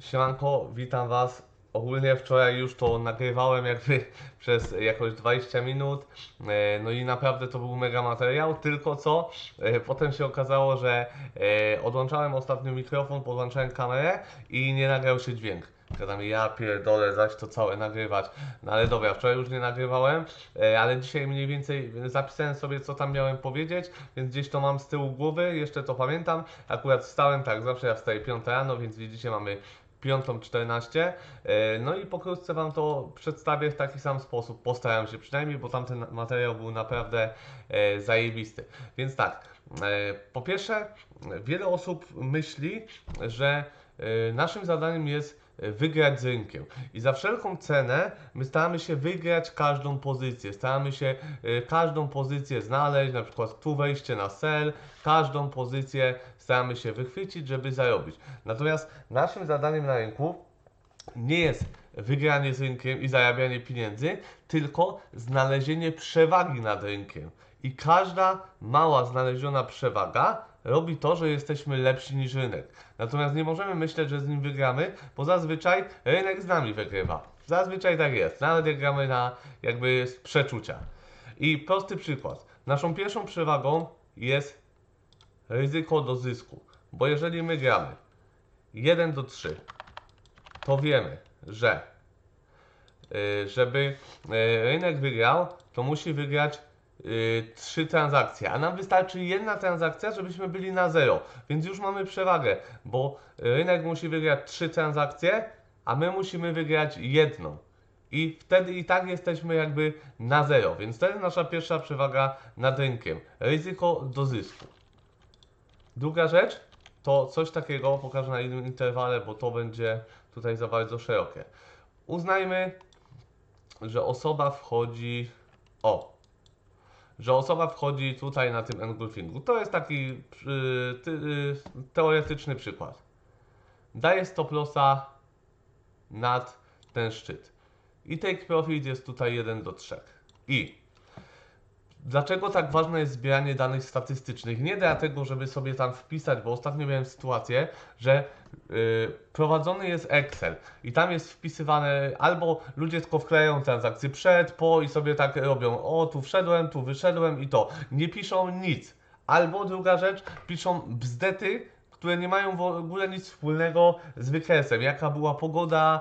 Siemanko, witam Was. Ogólnie wczoraj już to nagrywałem jakby przez jakoś 20 minut. E, No i naprawdę to był mega materiał, tylko co? e, Potem się okazało, że e, odłączałem ostatnio mikrofon, podłączałem kamerę i nie nagrał się dźwięk. Gadam, ja pierdolę, zaś to całe nagrywać. No ale dobra, wczoraj już nie nagrywałem, ale dzisiaj mniej więcej zapisałem sobie, co tam miałem powiedzieć, więc gdzieś to mam z tyłu głowy, jeszcze to pamiętam. Akurat wstałem tak, zawsze ja wstaję 5 rano, więc widzicie, mamy 5.14. E, No i pokrótce Wam to przedstawię w taki sam sposób. Postaram się przynajmniej, bo tamten materiał był naprawdę e, zajebisty. Więc tak, e, po pierwsze, wiele osób myśli, że naszym zadaniem jest wygrać z rynkiem. I za wszelką cenę my staramy się wygrać każdą pozycję. Staramy się e, każdą pozycję znaleźć, na przykład tu wejście na sell, każdą pozycję staramy się wychwycić, żeby zarobić. Natomiast naszym zadaniem na rynku nie jest wygranie z rynkiem i zarabianie pieniędzy, tylko znalezienie przewagi nad rynkiem. I każda mała znaleziona przewaga robi to, że jesteśmy lepsi niż rynek. Natomiast nie możemy myśleć, że z nim wygramy, bo zazwyczaj rynek z nami wygrywa. Zazwyczaj tak jest, nawet jak gramy na jakby przeczucia. I prosty przykład. Naszą pierwszą przewagą jest ryzyko do zysku. Bo jeżeli my gramy 1 do 3, to wiemy, że y, żeby y, rynek wygrał, to musi wygrać trzy transakcje, a nam wystarczy jedna transakcja, żebyśmy byli na zero, więc już mamy przewagę, bo rynek musi wygrać trzy transakcje, a my musimy wygrać jedną. I wtedy i tak jesteśmy jakby na zero, więc to jest nasza pierwsza przewaga nad rynkiem. Ryzyko do zysku. Druga rzecz to coś takiego, pokażę na innym interwale, bo to będzie tutaj za bardzo szerokie. Uznajmy, że osoba wchodzi. O! Że osoba wchodzi tutaj na tym engulfingu. To jest taki y, y, teoretyczny przykład. Daje stop lossa nad ten szczyt. I take profit jest tutaj 1 do 3. I Dlaczego tak ważne jest zbieranie danych statystycznych? Nie dlatego, żeby sobie tam wpisać, bo ostatnio miałem sytuację, że prowadzony jest Excel i tam jest wpisywane albo ludzie tylko wklejają transakcje przed, po i sobie tak robią, o tu wszedłem, tu wyszedłem i to. Nie piszą nic. Albo druga rzecz, piszą bzdety, które nie mają w ogóle nic wspólnego z wykresem. Jaka była pogoda,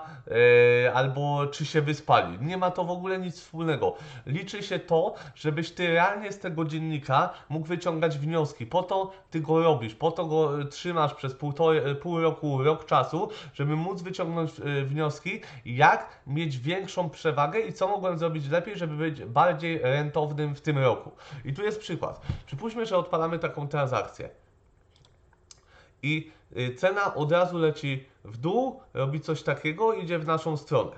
e, albo czy się wyspali. Nie ma to w ogóle nic wspólnego. Liczy się to, żebyś ty realnie z tego dziennika mógł wyciągać wnioski. Po to ty go robisz, po to go e, trzymasz przez półtorej, e, pół roku, rok czasu, żeby móc wyciągnąć e, wnioski, jak mieć większą przewagę i co mogłem zrobić lepiej, żeby być bardziej rentownym w tym roku. I tu jest przykład. Przypuśćmy, że odpalamy taką transakcję i y, cena od razu leci w dół, robi coś takiego, idzie w naszą stronę.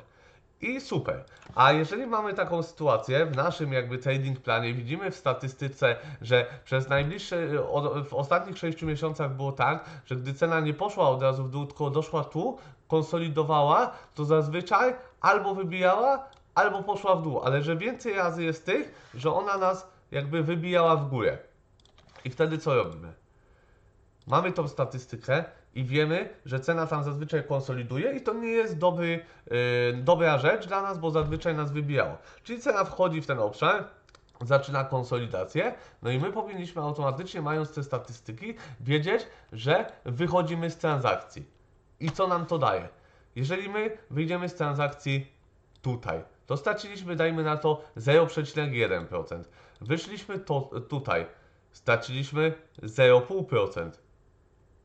I super. A jeżeli mamy taką sytuację w naszym jakby trading planie, widzimy w statystyce, że przez najbliższe, od- w ostatnich 6 miesiącach było tak, że gdy cena nie poszła od razu w dół, tylko doszła tu, konsolidowała, to zazwyczaj albo wybijała, albo poszła w dół. Ale że więcej razy jest tych, że ona nas jakby wybijała w górę. I wtedy co robimy? Mamy tą statystykę i wiemy, że cena tam zazwyczaj konsoliduje i to nie jest dobry, yy, dobra rzecz dla nas, bo zazwyczaj nas wybijało. Czyli cena wchodzi w ten obszar, zaczyna konsolidację, no i my powinniśmy automatycznie, mając te statystyki, wiedzieć, że wychodzimy z transakcji. I co nam to daje? Jeżeli my wyjdziemy z transakcji tutaj, to straciliśmy, dajmy na to 0,1%. Wyszliśmy to, tutaj, straciliśmy 0,5%.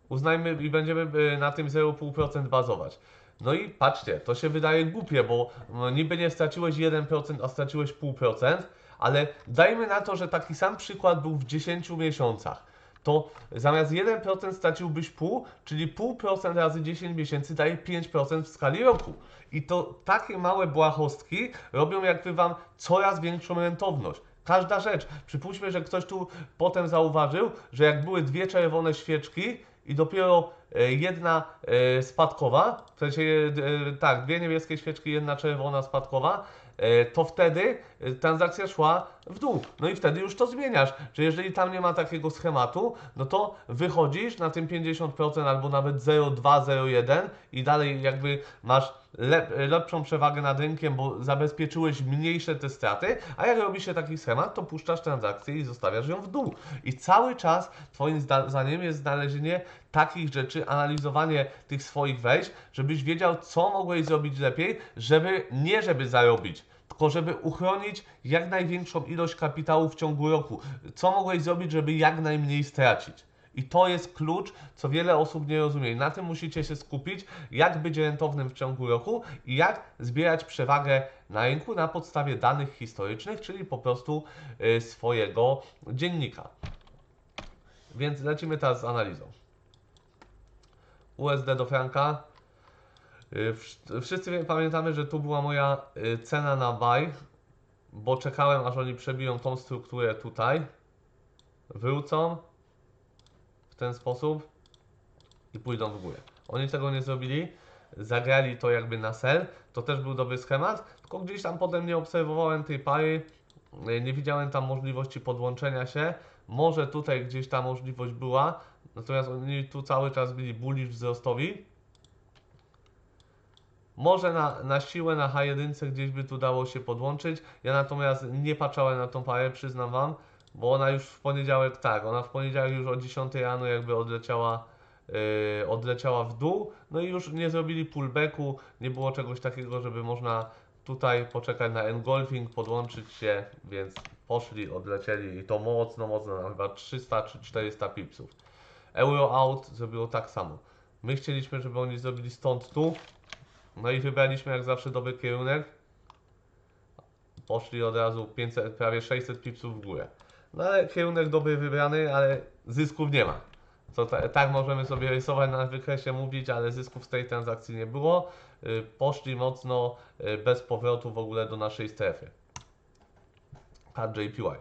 Uznajmy i będziemy y, na tym 0,5% bazować. No i patrzcie, to się wydaje głupie, bo no, niby nie straciłeś 1%, a straciłeś 0,5%, ale dajmy na to, że taki sam przykład był w 10 miesiącach. To zamiast 1% straciłbyś pół, czyli 0,5% razy 10 miesięcy daje 5% w skali roku. I to takie małe błahostki robią jakby Wam coraz większą rentowność. Każda rzecz. Przypuśćmy, że ktoś tu potem zauważył, że jak były dwie czerwone świeczki i dopiero e, jedna e, spadkowa, w sensie e, tak, dwie niebieskie świeczki, jedna czerwona spadkowa, to wtedy transakcja szła w dół. No i wtedy już to zmieniasz, że jeżeli tam nie ma takiego schematu, no to wychodzisz na tym 50% albo nawet 0,2, 0,1 i dalej jakby masz lep, lepszą przewagę nad rynkiem, bo zabezpieczyłeś mniejsze te straty, a jak robi się taki schemat, to puszczasz transakcję i zostawiasz ją w dół. I cały czas twoim zda- zdaniem jest znalezienie takich rzeczy, analizowanie tych swoich wejść, żebyś wiedział, co mogłeś zrobić lepiej, żeby nie żeby zarobić, tylko żeby uchronić jak największą ilość kapitału w ciągu roku. Co mogłeś zrobić, żeby jak najmniej stracić. I to jest klucz, co wiele osób nie rozumie. I na tym musicie się skupić, jak być rentownym w ciągu roku i jak zbierać przewagę na rynku na podstawie danych historycznych, czyli po prostu y, swojego dziennika. Więc lecimy teraz z analizą. USD do franka. Y, wsz- Wszyscy pamiętamy, że tu była moja y, cena na buy, bo czekałem aż oni przebiją tą strukturę tutaj, wrócą w ten sposób i pójdą w górę. Oni tego nie zrobili, zagrali to jakby na sell, to też był dobry schemat, tylko gdzieś tam potem nie obserwowałem tej pary, nie widziałem tam możliwości podłączenia się, może tutaj gdzieś ta możliwość była, natomiast oni tu cały czas byli bullish wzrostowi, może na, na siłę, na H1 gdzieś by tu dało się podłączyć. Ja natomiast nie patrzałem na tą parę, przyznam Wam, bo ona już w poniedziałek, tak, ona w poniedziałek już o 10 rano jakby odleciała, yy, odleciała w dół, no i już nie zrobili pullbacku, nie było czegoś takiego, żeby można tutaj poczekać na engulfing, podłączyć się, więc poszli, odlecieli i to mocno, mocno, na chyba 300 czy 400 pipsów. Euro out zrobiło tak samo. My chcieliśmy, żeby oni zrobili stąd tu, no i wybraliśmy jak zawsze dobry kierunek. Poszli od razu 500, prawie 600 pipsów w górę. No ale kierunek dobry wybrany, ale zysków nie ma. Ta, tak możemy sobie rysować na wykresie, mówić, ale zysków z tej transakcji nie było. Y, Poszli mocno y, bez powrotu w ogóle do naszej strefy. JPY.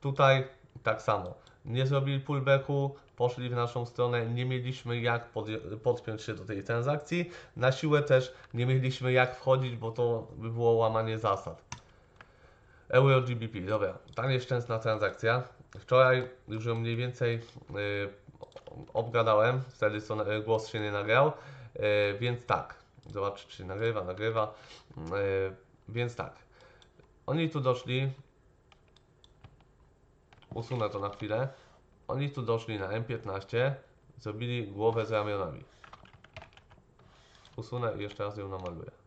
Tutaj tak samo. Nie zrobili pullbacku, poszli w naszą stronę, nie mieliśmy jak podje- podpiąć się do tej transakcji. Na siłę też nie mieliśmy jak wchodzić, bo to by było łamanie zasad. Euro GBP, dobra, ta nieszczęsna transakcja. Wczoraj już ją mniej więcej yy, obgadałem, wtedy co yy, głos się nie nagrał, yy, więc tak, zobaczcie czy nagrywa, nagrywa, yy, więc tak. Oni tu doszli, usunę to na chwilę. Oni tu doszli na M15, zrobili głowę z ramionami. Usunę i jeszcze raz ją namaluję.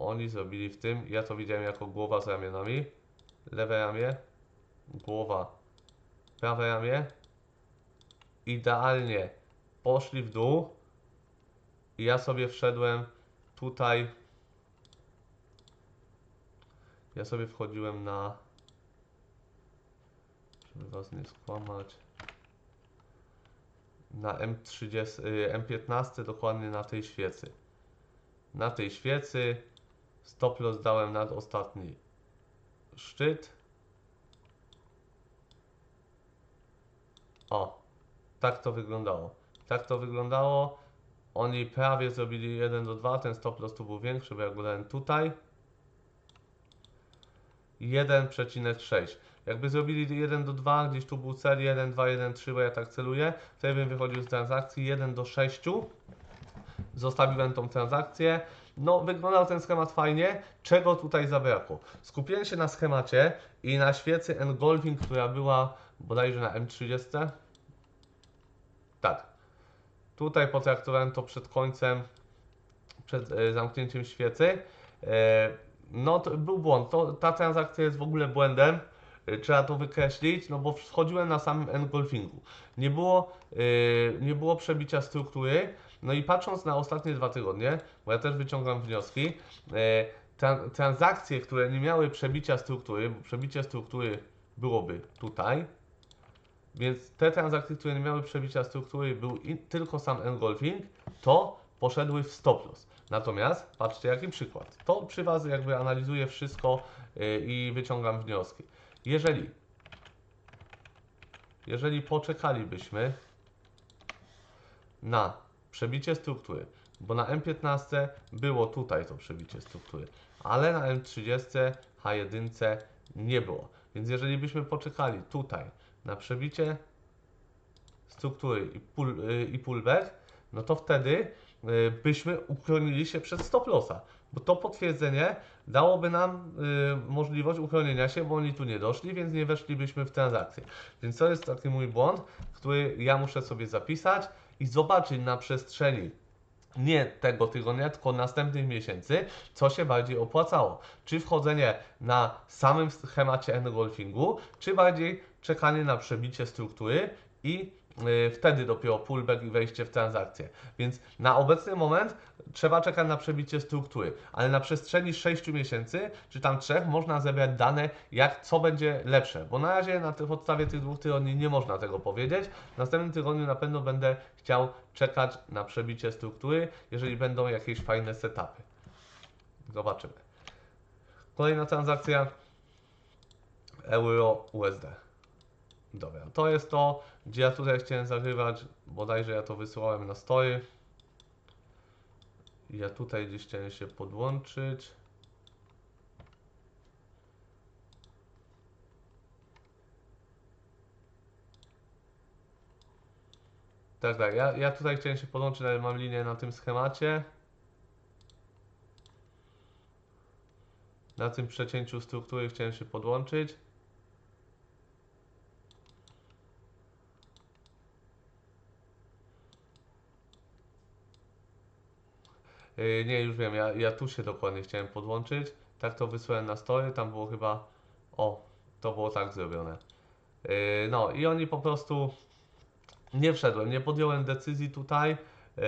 Oni zrobili w tym, ja to widziałem jako głowa z ramionami. Lewe ramię, głowa, prawe ramię. Idealnie poszli w dół i ja sobie wszedłem tutaj. Ja sobie wchodziłem na żeby was nie skłamać. Na M30, y, M15 dokładnie na tej świecy. Na tej świecy stop loss dałem nad ostatni szczyt. O, tak to wyglądało. Tak to wyglądało. Oni prawie zrobili 1 do 2, ten stop loss tu był większy, bo ja go dałem tutaj. 1,6. Jakby zrobili 1 do 2, gdzieś tu był cel 1, 2, 1, 3, bo ja tak celuję, wtedy bym wychodził z transakcji 1 do 6. Zostawiłem tą transakcję. No, wyglądał ten schemat fajnie. Czego tutaj zabrakło? Skupiłem się na schemacie i na świecy engulfing, która była bodajże na M30. Tak. Tutaj potraktowałem to przed końcem, przed e, zamknięciem świecy. E, no, to był błąd. To, ta transakcja jest w ogóle błędem. Y, Trzeba to wykreślić, no bo wchodziłem na samym engulfingu. Nie było, nie było przebicia struktury. No i patrząc na ostatnie dwa tygodnie, bo ja też wyciągam wnioski, tran- transakcje, które nie miały przebicia struktury, bo przebicie struktury byłoby tutaj, więc te transakcje, które nie miały przebicia struktury, był tylko sam engulfing, to poszedły w stop loss. Natomiast patrzcie jaki przykład. To przy Was jakby analizuję wszystko yy, i wyciągam wnioski. Jeżeli jeżeli poczekalibyśmy na przebicie struktury, bo na M15 było tutaj to przebicie struktury, ale na M30 H1 nie było. Więc jeżeli byśmy poczekali tutaj na przebicie struktury i, pull, y, i pullback, no to wtedy y, byśmy uchronili się przed stop lossa, bo to potwierdzenie dałoby nam y, możliwość uchronienia się, bo oni tu nie doszli, więc nie weszlibyśmy w transakcję. Więc to jest taki mój błąd, który ja muszę sobie zapisać i zobaczyć na przestrzeni nie tego tygodnia, tylko następnych miesięcy, co się bardziej opłacało. Czy wchodzenie na samym schemacie engolfingu, czy bardziej czekanie na przebicie struktury i wtedy dopiero pullback i wejście w transakcję. Więc na obecny moment trzeba czekać na przebicie struktury, ale na przestrzeni 6 miesięcy, czy tam 3, można zebrać dane, jak co będzie lepsze. Bo na razie na podstawie tych dwóch tygodni nie można tego powiedzieć. W następnym tygodniu na pewno będę chciał czekać na przebicie struktury, jeżeli będą jakieś fajne setupy. Zobaczymy. Kolejna transakcja euro USD. Dobra, to jest to, gdzie ja tutaj chciałem zagrywać, bodajże ja to wysyłałem na story. Ja tutaj gdzieś chciałem się podłączyć. Tak, tak, ja, ja tutaj chciałem się podłączyć, ale mam linię na tym schemacie. Na tym przecięciu struktury chciałem się podłączyć. Nie, już wiem, ja, ja tu się dokładnie chciałem podłączyć. Tak to wysłałem na story, tam było chyba. O, to było tak zrobione. Yy, no i oni po prostu. Nie wszedłem, nie podjąłem decyzji tutaj, yy,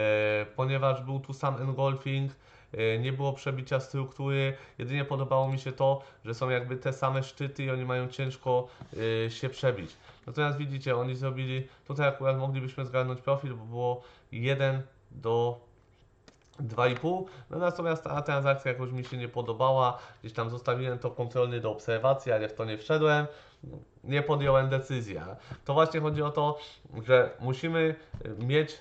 ponieważ był tu sam engolfing, yy, nie było przebicia struktury. Jedynie podobało mi się to, że są jakby te same szczyty i oni mają ciężko yy, się przebić. Natomiast widzicie, oni zrobili. Tutaj akurat moglibyśmy zgarnąć profil, bo było 1 do 2,5. No natomiast ta transakcja jakoś mi się nie podobała. Gdzieś tam zostawiłem to kontrolny do obserwacji, ale w to nie wszedłem. Nie podjąłem decyzji. To właśnie chodzi o to, że musimy y, mieć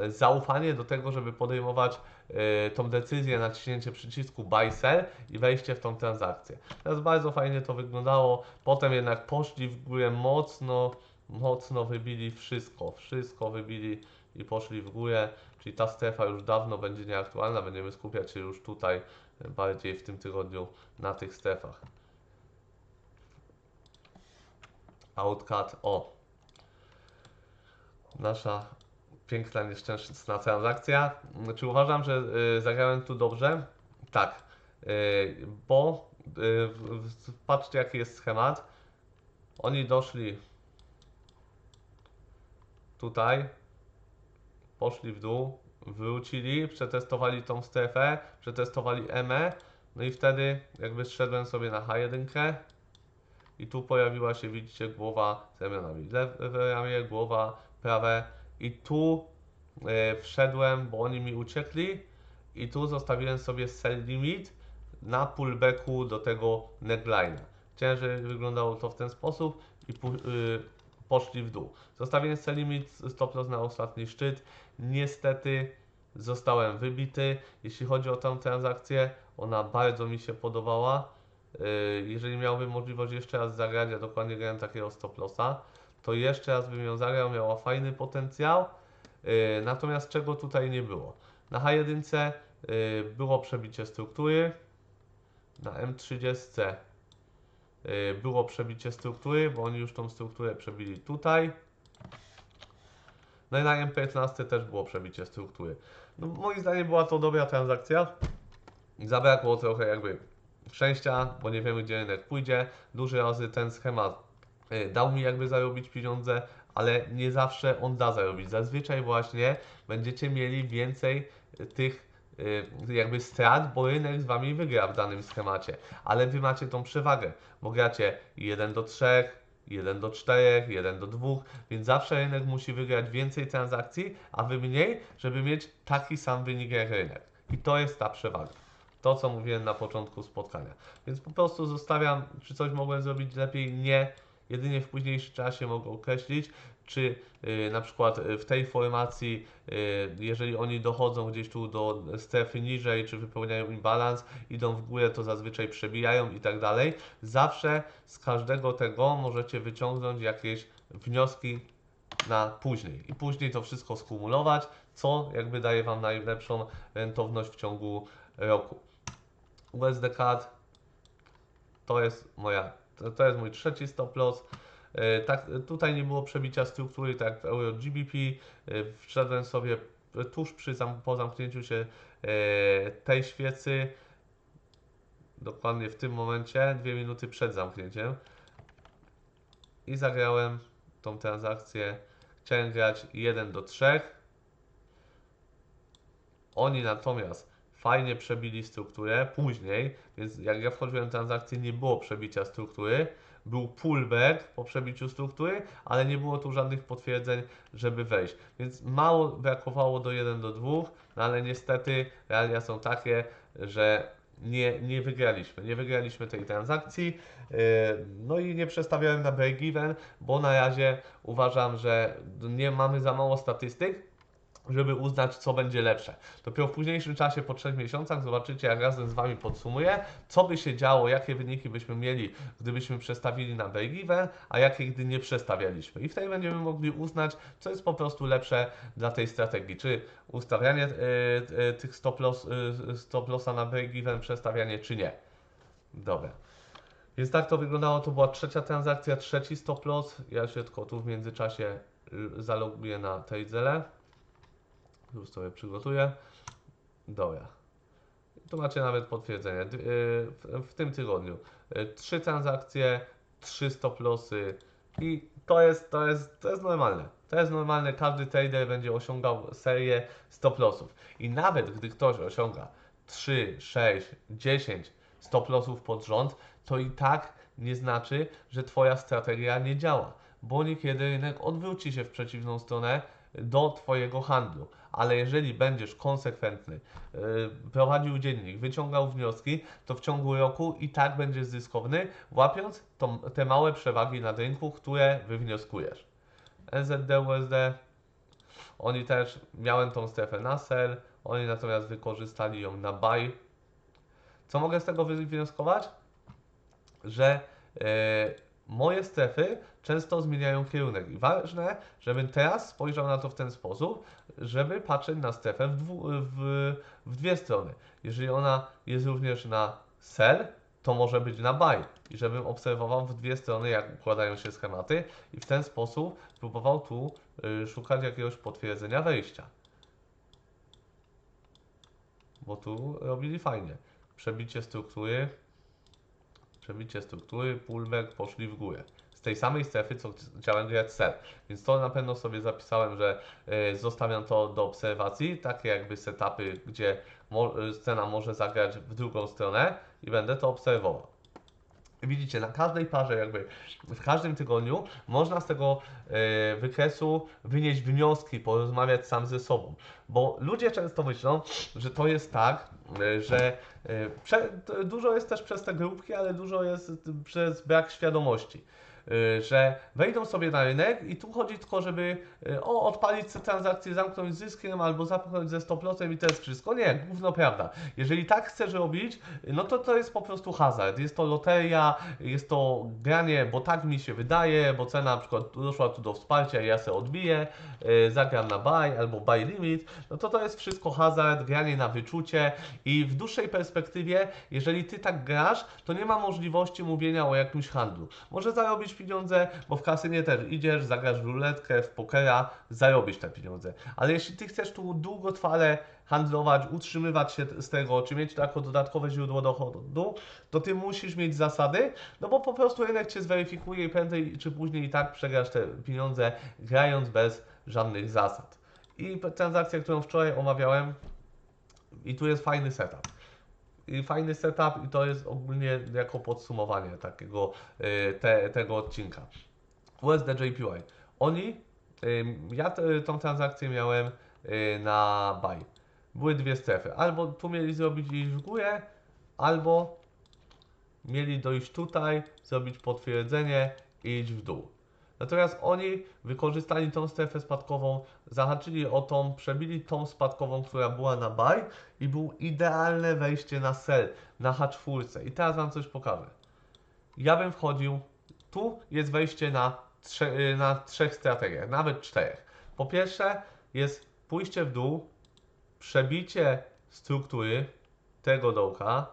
y, zaufanie do tego, żeby podejmować y, tą decyzję, naciśnięcie przycisku buy sell i wejście w tą transakcję. Teraz bardzo fajnie to wyglądało. Potem jednak poszli w górę mocno, mocno wybili wszystko. Wszystko wybili i poszli w górę. Czyli ta strefa już dawno będzie nieaktualna, będziemy skupiać się już tutaj bardziej w tym tygodniu na tych strefach. Outcut, o. Nasza piękna, nieszczęsna transakcja. Czy uważam, że y, zagrałem tu dobrze? Tak, y, bo y, patrzcie jaki jest schemat. Oni doszli tutaj, poszli w dół, wrócili, przetestowali tą strefę, przetestowali EME, no i wtedy jakby zszedłem sobie na H1 i tu pojawiła się, widzicie, głowa z ramionami. Lewe ramię, głowa, prawe i tu e, wszedłem, bo oni mi uciekli i tu zostawiłem sobie sell limit na pullbacku do tego neckline'a. Chciałem, wyglądało to w ten sposób i y, poszli w dół. Zostawiłem sell limit stop loss na ostatni szczyt. Niestety zostałem wybity. Jeśli chodzi o tę transakcję, ona bardzo mi się podobała. Yy, Jeżeli miałbym możliwość jeszcze raz zagrać, ja dokładnie grałem takiego stop lossa, to jeszcze raz bym ją zagrał, miała fajny potencjał. Yy, Natomiast czego tutaj nie było? Na H1 yy, było przebicie struktury, na M30 yy, było przebicie struktury, bo oni już tą strukturę przebili tutaj. No i na M15 też było przebicie struktury. No, moim zdaniem była to dobra transakcja. Zabrakło trochę jakby szczęścia, bo nie wiemy gdzie rynek pójdzie. Duży razy ten schemat y, dał mi jakby zarobić pieniądze, ale nie zawsze on da zarobić. Zazwyczaj właśnie będziecie mieli więcej y, tych y, jakby strat, bo rynek z wami wygra w danym schemacie, ale wy macie tą przewagę, bo gracie 1 do 3, 1 do 4, 1 do 2, więc zawsze rynek musi wygrać więcej transakcji, a wy mniej, żeby mieć taki sam wynik jak rynek. I to jest ta przewaga. To, co mówiłem na początku spotkania. Więc po prostu zostawiam, czy coś mogłem zrobić lepiej? Nie. Jedynie w późniejszym czasie mogę określić, czy y, na przykład y, w tej formacji, y, jeżeli oni dochodzą gdzieś tu do strefy niżej, czy wypełniają imbalans, idą w górę, to zazwyczaj przebijają i tak dalej. Zawsze z każdego tego możecie wyciągnąć jakieś wnioski na później i później to wszystko skumulować, co jakby daje Wam najlepszą rentowność w ciągu roku. USD CAD to jest moja, to, to jest mój trzeci stop loss. E, Tak, tutaj nie było przebicia struktury, tak jak w Euro GBP. E, Wszedłem sobie tuż przy po zamknięciu się e, tej świecy, dokładnie w tym momencie, dwie minuty przed zamknięciem i zagrałem tą transakcję. Chciałem grać 1 do 3. Oni natomiast fajnie przebili strukturę później, więc jak ja wchodziłem w transakcję, nie było przebicia struktury. Był pullback po przebiciu struktury, ale nie było tu żadnych potwierdzeń, żeby wejść. Więc mało brakowało do 1 do 2, no ale niestety realia są takie, że nie, nie wygraliśmy. Nie wygraliśmy tej transakcji. Yy, No i nie przestawiałem na break-even, bo na razie uważam, że nie mamy za mało statystyk, żeby uznać, co będzie lepsze. Dopiero w późniejszym czasie, po trzech miesiącach, zobaczycie, jak razem z Wami podsumuję, co by się działo, jakie wyniki byśmy mieli, gdybyśmy przestawili na break-even, a jakie gdy nie przestawialiśmy. I wtedy będziemy mogli uznać, co jest po prostu lepsze dla tej strategii. Czy ustawianie e, e, tych stop, loss, e, stop lossa na break-even, przestawianie, czy nie. Dobra. Więc tak to wyglądało, to była trzecia transakcja, trzeci stop loss. Ja się tylko tu w międzyczasie y, zaloguję na Tradezele. Już sobie przygotuję. Dobra. Tu macie nawet potwierdzenie. Y, W, w tym tygodniu y, trzy transakcje, trzy stop lossy i to jest, to jest, to jest normalne. To jest normalne, każdy trader będzie osiągał serię stop lossów. I nawet gdy ktoś osiąga 3, 6, 10 stop lossów pod rząd, to i tak nie znaczy, że Twoja strategia nie działa, bo niekiedy rynek odwróci się w przeciwną stronę do Twojego handlu. Ale jeżeli będziesz konsekwentny, yy, prowadził dziennik, wyciągał wnioski, to w ciągu roku i tak będziesz zyskowny, łapiąc te małe przewagi na rynku, które wywnioskujesz. NZD, USD, oni też, miałem tą strefę na sell, oni natomiast wykorzystali ją na buy. Co mogę z tego wywnioskować? Że e, moje strefy często zmieniają kierunek i ważne, żebym teraz spojrzał na to w ten sposób, żeby patrzeć na strefę w, dwu, w, w dwie strony. Jeżeli ona jest również na sell, to może być na buy i żebym obserwował w dwie strony, jak układają się schematy i w ten sposób próbował tu y, szukać jakiegoś potwierdzenia wejścia. Bo tu robili fajnie. Przebicie struktury, przebicie struktury, pullback, poszli w górę. Z tej samej strefy, co chciałem grać sell. Więc to na pewno sobie zapisałem, że y, zostawiam to do obserwacji, takie jakby setupy, gdzie y, scena może zagrać w drugą stronę i będę to obserwował. Widzicie, na każdej parze, jakby w każdym tygodniu można z tego e, wykresu wynieść wnioski, porozmawiać sam ze sobą. Bo ludzie często myślą, że to jest tak, e, że e, prze, dużo jest też przez te grupki, ale dużo jest przez brak świadomości. E, Że wejdą sobie na rynek i tu chodzi tylko, żeby e, o, odpalić te transakcje, zamknąć zyskiem albo zamknąć ze stop lossem i to jest wszystko. Nie, gówno prawda. Jeżeli tak chcesz robić, no to to jest po prostu hazard. Jest to loteria, jest to granie, bo tak mi się wydaje, bo cena na przykład doszła tu do wsparcia i ja se odbiję, yy, zagram na buy albo buy limit, no to to jest wszystko hazard, granie na wyczucie i w dłuższej perspektywie, jeżeli ty tak grasz, to nie ma możliwości mówienia o jakimś handlu. Może zarobić pieniądze, bo w kasynie też idziesz, zagrasz w ruletkę, w pokera, zarobisz te pieniądze. Ale jeśli ty chcesz tu długotrwale handlować, utrzymywać się z tego, czy mieć jako dodatkowe źródło dochodu, to ty musisz mieć zasady, no bo po prostu rynek cię zweryfikuje i prędzej czy później i tak przegrasz te pieniądze grając bez żadnych zasad. I transakcja, którą wczoraj omawiałem, i tu jest fajny setup. I fajny setup i to jest ogólnie jako podsumowanie takiego y, te, tego odcinka. USD JPY. Oni, ja tą transakcję miałem y, na buy. Były dwie strefy. Albo tu mieli zrobić iść w górę, albo mieli dojść tutaj, zrobić potwierdzenie i idź w dół. Natomiast oni wykorzystali tą strefę spadkową, zahaczyli o tą, przebili tą spadkową, która była na buy i było idealne wejście na sell, na H4. I teraz Wam coś pokażę. Ja bym wchodził, tu jest wejście na, trze, y, na trzech strategiach, nawet czterech. Po pierwsze jest pójście w dół, przebicie struktury tego dołka,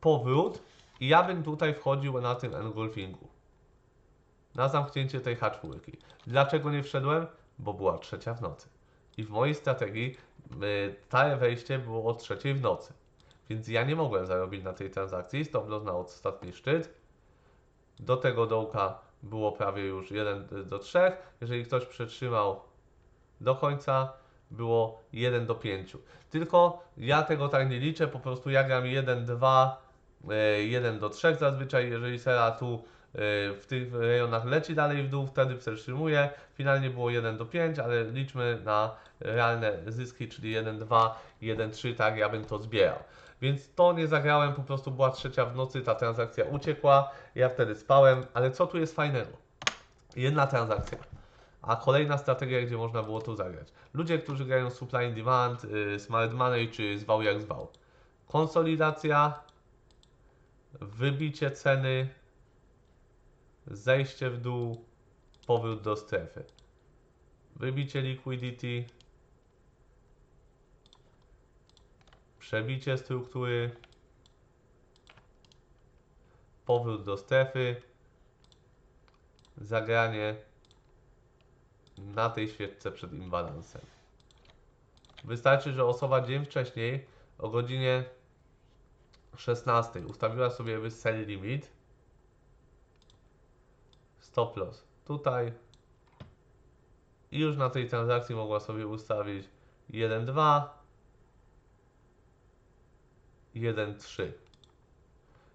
powrót i ja bym tutaj wchodził na tym engulfingu. Na zamknięcie tej H4. Dlaczego nie wszedłem? Bo była trzecia w nocy. I w mojej strategii y, ta wejście było o trzeciej w nocy. Więc ja nie mogłem zarobić na tej transakcji. Loss na ostatni szczyt. Do tego dołka było prawie już 1 do 3. Jeżeli ktoś przetrzymał do końca, było 1 do 5. Tylko ja tego tak nie liczę, po prostu ja gram 1, 2, 1 do 3 zazwyczaj, jeżeli sera tu w tych rejonach leci dalej w dół, wtedy przetrzymuję. Finalnie było 1 do 5, ale liczmy na realne zyski, czyli 1, 2, 1, 3, tak ja bym to zbierał. Więc to nie zagrałem, po prostu była trzecia w nocy, ta transakcja uciekła, ja wtedy spałem, ale co tu jest fajnego? Jedna transakcja, a kolejna strategia, gdzie można było tu zagrać. Ludzie, którzy grają supply and demand, y, smart money czy zwał jak zwał. Konsolidacja, wybicie ceny, zejście w dół, powrót do strefy. Wybicie liquidity, przebicie struktury, powrót do strefy, zagranie na tej świeczce przed imbalansem. Wystarczy, że osoba dzień wcześniej o godzinie 16 ustawiła sobie sell limit, stop loss. Tutaj i już na tej transakcji mogła sobie ustawić 1,2 1,3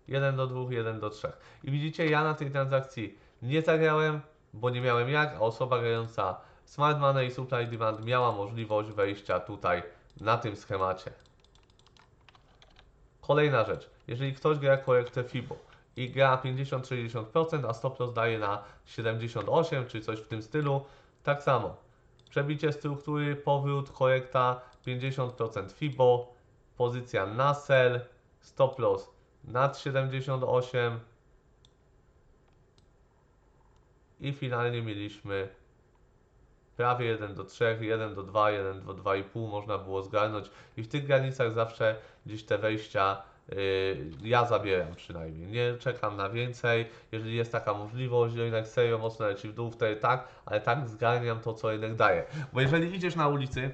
1 do 2, 1 do 3 i widzicie ja na tej transakcji nie zagrałem, bo nie miałem jak, a osoba grająca Smart Money i Supply Demand miała możliwość wejścia tutaj na tym schemacie. Kolejna rzecz, jeżeli ktoś gra korektę FIBO i gra 50-60%, a stop loss daje na 78 czy coś w tym stylu, tak samo. Przebicie struktury, powrót, korekta 50% FIBO, pozycja na sell, stop loss nad 78 i finalnie mieliśmy prawie 1 do 3, 1 do 2, 1 do 2,5 można było zgarnąć i w tych granicach zawsze gdzieś te wejścia ja zabieram przynajmniej. Nie czekam na więcej. Jeżeli jest taka możliwość, że jednak serio mocno leci w dół, wtedy tak, ale tak zgarniam to, co jednak daje. Bo jeżeli idziesz na ulicy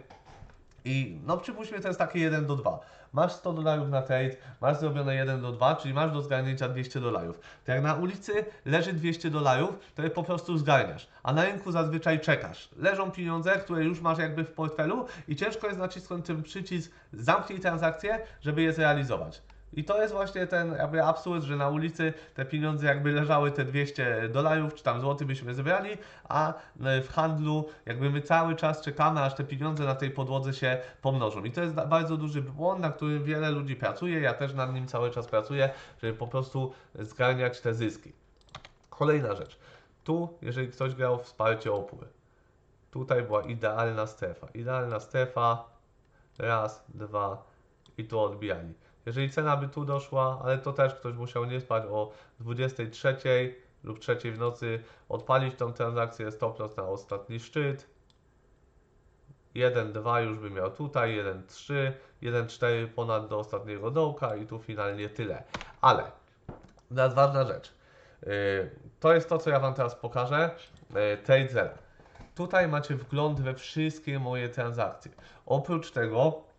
i no przypuśćmy to jest takie 1 do 2. Masz 100 dolarów na trade, masz zrobione 1 do 2, czyli masz do zgarnięcia 200 dolarów. To jak na ulicy leży 200 dolarów, to je po prostu zgarniasz. A na rynku zazwyczaj czekasz. Leżą pieniądze, które już masz jakby w portfelu i ciężko jest nacisnąć ten przycisk zamknij transakcję, żeby je zrealizować. I to jest właśnie ten jakby absurd, że na ulicy te pieniądze jakby leżały te 200 dolarów czy tam złotych byśmy zebrali, a e, w handlu jakby my cały czas czekamy, aż te pieniądze na tej podłodze się pomnożą. I to jest bardzo duży błąd, na którym wiele ludzi pracuje, ja też nad nim cały czas pracuję, żeby po prostu zgarniać te zyski. Kolejna rzecz. Tu, jeżeli ktoś grał wsparcie opór, tutaj była idealna strefa. Idealna strefa, raz, dwa i tu odbijali. Jeżeli cena by tu doszła, ale to też ktoś musiał nie spać o 23 lub 3 w nocy, odpalić tą transakcję stop loss na ostatni szczyt. 1, 2 już by miał tutaj, 1, 3, 1, 4 ponad do ostatniego dołka i tu finalnie tyle. Ale teraz ważna rzecz. Yy, To jest to, co ja Wam teraz pokażę. Yy, Trade Zero. Tutaj macie wgląd we wszystkie moje transakcje. Oprócz tego y,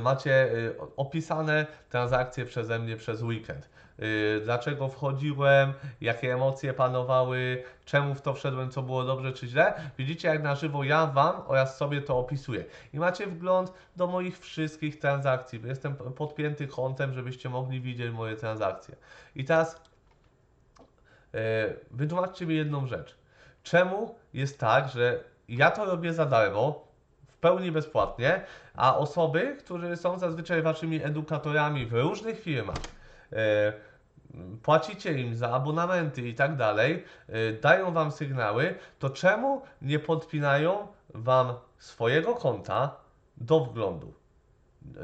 macie y, opisane transakcje przeze mnie przez weekend. Y, Dlaczego wchodziłem, jakie emocje panowały, czemu w to wszedłem, co było dobrze czy źle. Widzicie, jak na żywo ja Wam oraz sobie to opisuję. I macie wgląd do moich wszystkich transakcji. Jestem podpięty kontem, żebyście mogli widzieć moje transakcje. I teraz y, wytłumaczcie mi jedną rzecz. Czemu jest tak, że ja to robię za darmo, pełni bezpłatnie, a osoby, którzy są zazwyczaj waszymi edukatorami w różnych firmach, e, płacicie im za abonamenty i tak dalej, y, dają wam sygnały, to czemu nie podpinają wam swojego konta do wglądu?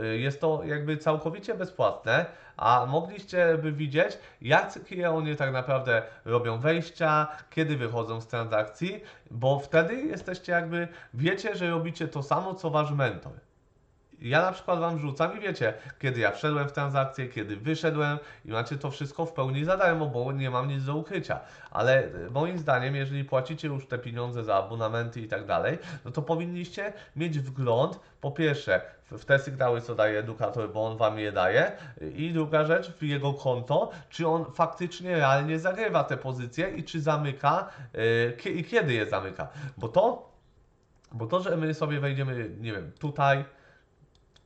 Y, Jest to jakby całkowicie bezpłatne, a mogliście by widzieć, jakie oni tak naprawdę robią wejścia, kiedy wychodzą z transakcji, bo wtedy jesteście jakby, wiecie, że robicie to samo, co wasz mentor. Ja na przykład wam wrzucam i wiecie, kiedy ja wszedłem w transakcję, kiedy wyszedłem i macie to wszystko w pełni za darmo, bo nie mam nic do ukrycia. Ale e, moim zdaniem, jeżeli płacicie już te pieniądze za abonamenty i tak dalej, no to powinniście mieć wgląd, po pierwsze, w te sygnały, co daje edukator, bo on wam je daje, i druga rzecz, w jego konto, czy on faktycznie realnie zagrywa te pozycje i czy zamyka, kie- i kiedy je zamyka. Bo to, bo to, że my sobie wejdziemy, nie wiem, tutaj,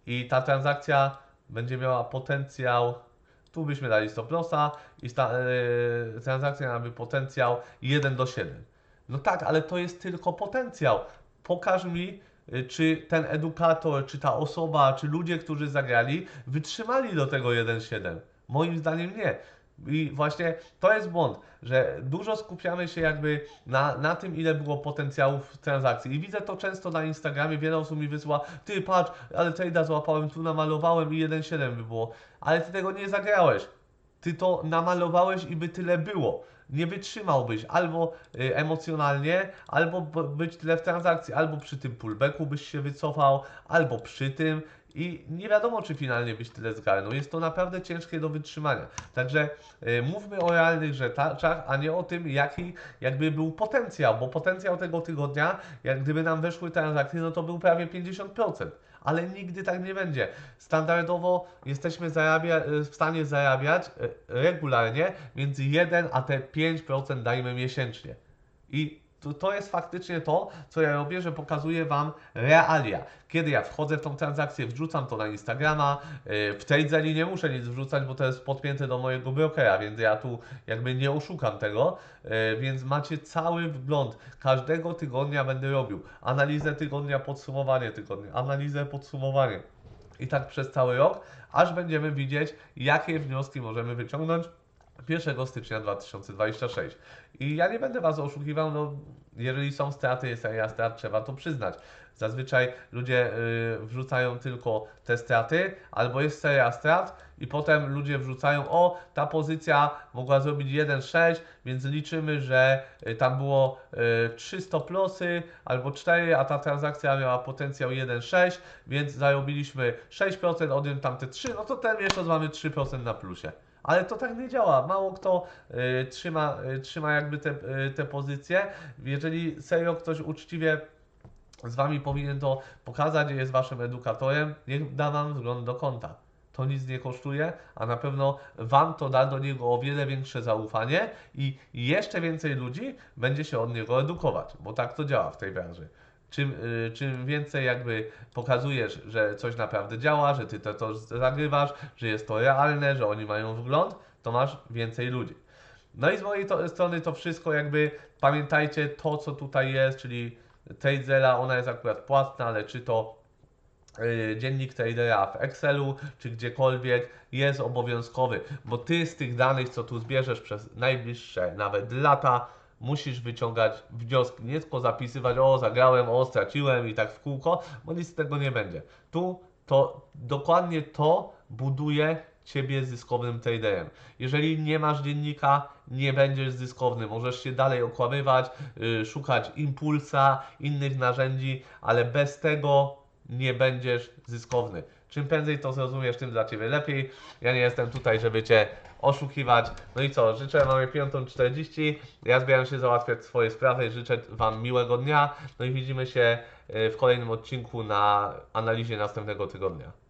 i ta transakcja będzie miała potencjał, tu byśmy dali stop lossa i ta yy, transakcja miałaby potencjał 1 do 7. No tak, ale to jest tylko potencjał. Pokaż mi, y, czy ten edukator, czy ta osoba, czy ludzie, którzy zagrali, wytrzymali do tego 1.7. Moim zdaniem nie. I właśnie to jest błąd, że dużo skupiamy się jakby na, na tym, ile było potencjałów transakcji. I widzę to często na Instagramie, wiele osób mi wysyła, ty patrz, ale trade'a złapałem, tu namalowałem i 1.7 by było. Ale ty tego nie zagrałeś. Ty to namalowałeś i by tyle było. Nie wytrzymałbyś albo y, emocjonalnie, albo być tyle w transakcji, albo przy tym pullbacku byś się wycofał, albo przy tym i nie wiadomo, czy finalnie byś tyle zgarnął. Jest to naprawdę ciężkie do wytrzymania. Także y, mówmy o realnych rzeczach, a nie o tym, jaki jakby był potencjał, bo potencjał tego tygodnia, jak gdyby nam weszły transakcje, no to był prawie 50%. Ale nigdy tak nie będzie. Standardowo jesteśmy zarabia, w stanie zarabiać e, regularnie między 1 a te 5% dajmy miesięcznie. I to, to jest faktycznie to, co ja robię, że pokazuję Wam realia. Kiedy ja wchodzę w tą transakcję, wrzucam to na Instagrama, yy, w Tradezeli nie muszę nic wrzucać, bo to jest podpięte do mojego brokera, więc ja tu jakby nie oszukam tego, yy, więc macie cały wgląd. Każdego tygodnia będę robił analizę tygodnia, podsumowanie tygodnia, analizę, podsumowanie. I tak przez cały rok, aż będziemy widzieć, jakie wnioski możemy wyciągnąć 1 stycznia 2026. I ja nie będę Was oszukiwał, no jeżeli są straty, jest seria strat, trzeba to przyznać. Zazwyczaj ludzie y, wrzucają tylko te straty, albo jest seria strat i potem ludzie wrzucają, o ta pozycja mogła zrobić 1,6, więc liczymy, że y, tam było y, 300 plusy albo 4, a ta transakcja miała potencjał 1,6, więc zarobiliśmy 6%, odjąć tamte 3, no to ten miesiąc mamy 3% na plusie. Ale to tak nie działa. Mało kto y, trzyma, y, trzyma jakby te, y, te pozycje. Jeżeli serio ktoś uczciwie z Wami powinien to pokazać, jest Waszym edukatorem, niech da Wam wgląd do konta. To nic nie kosztuje, a na pewno Wam to da do niego o wiele większe zaufanie i jeszcze więcej ludzi będzie się od niego edukować, bo tak to działa w tej branży. Czym, y, czym więcej jakby pokazujesz, że coś naprawdę działa, że ty to, to zagrywasz, że jest to realne, że oni mają wgląd, to masz więcej ludzi. No i z mojej to, strony to wszystko jakby pamiętajcie to, co tutaj jest, czyli Tradezela, ona jest akurat płatna, ale czy to y, dziennik tradera w Excelu, czy gdziekolwiek jest obowiązkowy, bo ty z tych danych, co tu zbierzesz przez najbliższe nawet lata, musisz wyciągać wnioski, nie tylko zapisywać, o zagrałem, o straciłem i tak w kółko, bo nic z tego nie będzie. Tu to dokładnie to buduje ciebie zyskownym traderem. Jeżeli nie masz dziennika, nie będziesz zyskowny. Możesz się dalej okłamywać, yy, szukać impulsa, innych narzędzi, ale bez tego nie będziesz zyskowny. Czym prędzej to zrozumiesz, tym dla Ciebie lepiej. Ja nie jestem tutaj, żeby Cię oszukiwać. No i co, życzę, mamy 5.40. Ja zbieram się załatwiać swoje sprawy. Życzę Wam miłego dnia. No i widzimy się y, w kolejnym odcinku na analizie następnego tygodnia.